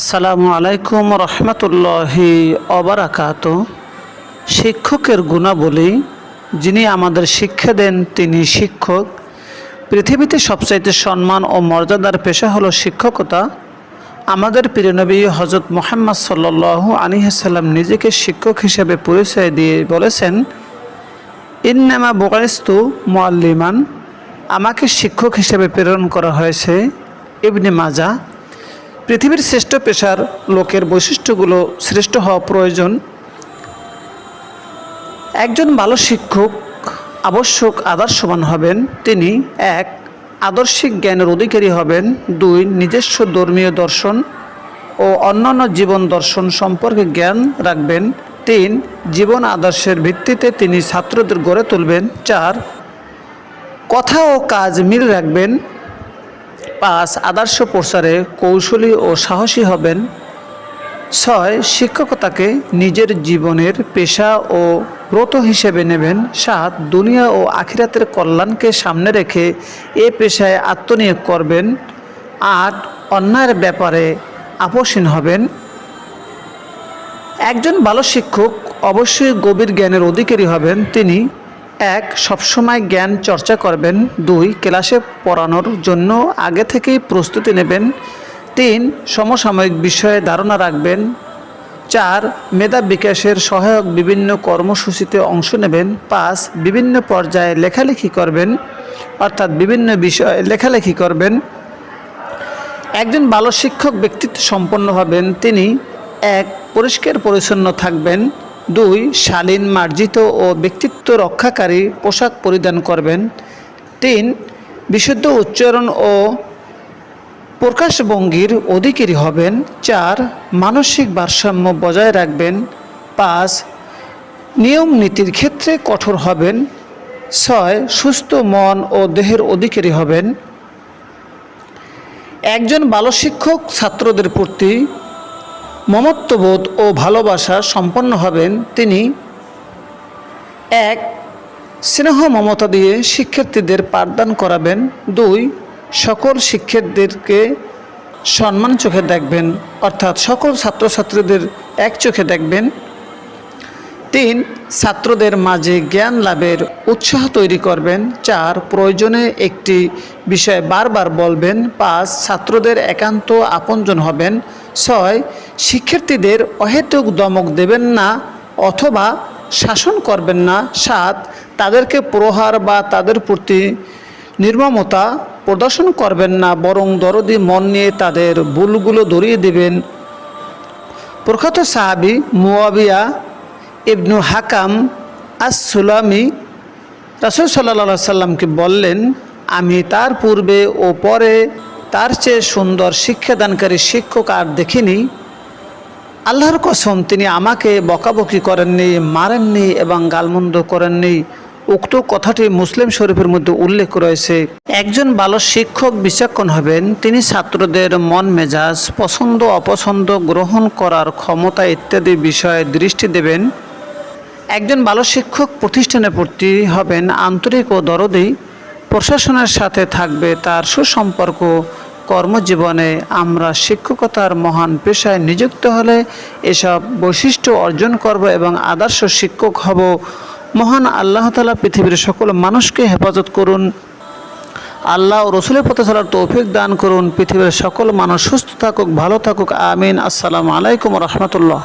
আসসালামু আলাইকুম রহমতুল্লাহি অবরাকাত। শিক্ষকের গুণাবলী, যিনি আমাদের শিক্ষা দেন, তিনি শিক্ষক। পৃথিবীতে সবচাইতে সম্মান ও মর্যাদার পেশা হলো শিক্ষকতা। আমাদের প্রিয়নবী হজরত মোহাম্মদ সাল্লু আলিহাসাল্লাম নিজেকে শিক্ষক হিসেবে পরিচয় দিয়ে বলেছেন, ইন্নামা বোকাইস্তু মোয়াল্লিমান আমাকে শিক্ষক হিসেবে প্রেরণ করা হয়েছে ইবনে মাজা। পৃথিবীর শ্রেষ্ঠ পেশার লোকের বৈশিষ্ট্যগুলো শ্রেষ্ঠ হওয়া প্রয়োজন। একজন ভালো শিক্ষক, আবশ্যক আদর্শবান হবেন। তিনি, এক, আদর্শিক জ্ঞানের অধিকারী হবেন। দুই, নিজস্ব ধর্মীয় দর্শন ও অন্যান্য জীবন দর্শন সম্পর্কে জ্ঞান রাখবেন। তিন, জীবন আদর্শের ভিত্তিতে তিনি ছাত্রদের গড়ে তুলবেন। চার, কথা ও কাজ মিল রাখবেন। পাঁচ আদর্শ প্রচারে কৌশলী ও সাহসী হবেন। ছয়, শিক্ষকতাকে নিজের জীবনের পেশা ও ব্রত হিসেবে নেবেন। সাত, দুনিয়া ও আখিরাতের কল্যাণকে সামনে রেখে এ পেশায় আত্মনিয়োগ করবেন। আট, অন্যায়ের ব্যাপারে আপোষহীন হবেন। একজন ভালো শিক্ষক অবশ্যই গভীর জ্ঞানের অধিকারী হবেন। তিনি এক, সবসময় জ্ঞান চর্চা করবেন। দুই, ক্লাসে পড়ানোর জন্য আগে থেকেই প্রস্তুতি নেবেন। তিন, সমসাময়িক বিষয়ে ধারণা রাখবেন। চার, মেধা বিকাশের সহায়ক বিভিন্ন কর্মসূচিতে অংশ নেবেন। পাঁচ, বিভিন্ন পর্যায়ে লেখালেখি করবেন। অর্থাৎ বিভিন্ন বিষয়ে লেখালেখি করবেন। একজন ভালো শিক্ষক ব্যক্তিত্ব সম্পন্ন হবেন। তিনি, এক, পরিষ্কার পরিচ্ছন্ন থাকবেন। দুই, শালীন, মার্জিত ও ব্যক্তিত্ব রক্ষাকারী পোশাক পরিধান করবেন। তিন, বিশুদ্ধ উচ্চারণ ও প্রকাশভঙ্গির অধিকারী হবেন। চার, মানসিক ভারসাম্য বজায় রাখবেন। পাঁচ, নিয়ম নীতির ক্ষেত্রে কঠোর হবেন। ছয়, সুস্থ মন ও দেহের অধিকারী হবেন। একজন ভালো শিক্ষক ছাত্রদের প্রতি মমত্ববোধ ও ভালোবাসা সম্পন্ন হবেন তিনি। এক, স্নেহ মমতা দিয়ে শিক্ষার্থীদের পাঠদান করাবেন। দুই, সকল শিক্ষার্থীদেরকে সম্মান চোখে দেখবেন, অর্থাৎ সকল ছাত্রছাত্রীদের এক চোখে দেখবেন। তিন, ছাত্রদের মাঝে জ্ঞান লাভের উৎসাহ তৈরি করবেন। চার, প্রয়োজনে একটি বিষয় বারবার বলবেন। পাঁচ, ছাত্রদের একান্ত আপনজন হবেন। ছয় শিক্ষার্থীদের অহেতুক দমক দেবেন না অথবা শাসন করবেন না। সাত, তাদেরকে প্রহার বা তাদের প্রতি নির্মমতা প্রদর্শন করবেন না, বরং দরদি মন নিয়ে তাদের ভুলগুলো ধরিয়ে দেবেন। প্রখ্যাত সাহাবি মুয়াবিয়া ইবনু হাকাম আস সুলামি রাসুল সাল্লা সাল্লামকে বললেন, আমি তার পূর্বে ও পরে তার চেয়ে সুন্দর শিক্ষাদানকারী শিক্ষক আর দেখিনি। আল্লাহর কসম, তিনি আমাকে বকাবকি করেননি, মারেননি এবং গালমন্দ করেননি। উক্ত কথাটি মুসলিম শরীফের মধ্যে উল্লেখ রয়েছে। একজন ভালো শিক্ষক বিচক্ষণ হবেন, তিনি ছাত্রদের মন মেজাজ, পছন্দ অপছন্দ গ্রহণ করার ক্ষমতা ইত্যাদি বিষয়ে দৃষ্টি দেবেন। একজন ভালো শিক্ষক প্রতিষ্ঠানে ভর্তি হবেন, আন্তরিক ও দরদি প্রশাসনের সাথে থাকবে, তার সুসম্পর্ক কর্মজীবনে আমরা শিক্ষকতার মহান পেশায় নিযুক্ত হলে এসব বৈশিষ্ট্য অর্জন করব এবং আদর্শ শিক্ষক হব। মহান আল্লাহ তালা পৃথিবীর সকল মানুষকে হেফাজত করুন। আল্লাহ ও রসুলের পথে চলার তৌফিক দান করুন। পৃথিবীর সকল মানুষ সুস্থ থাকুক, ভালো থাকুক। আমিন। আসসালামু আলাইকুম রহমতুল্লাহ।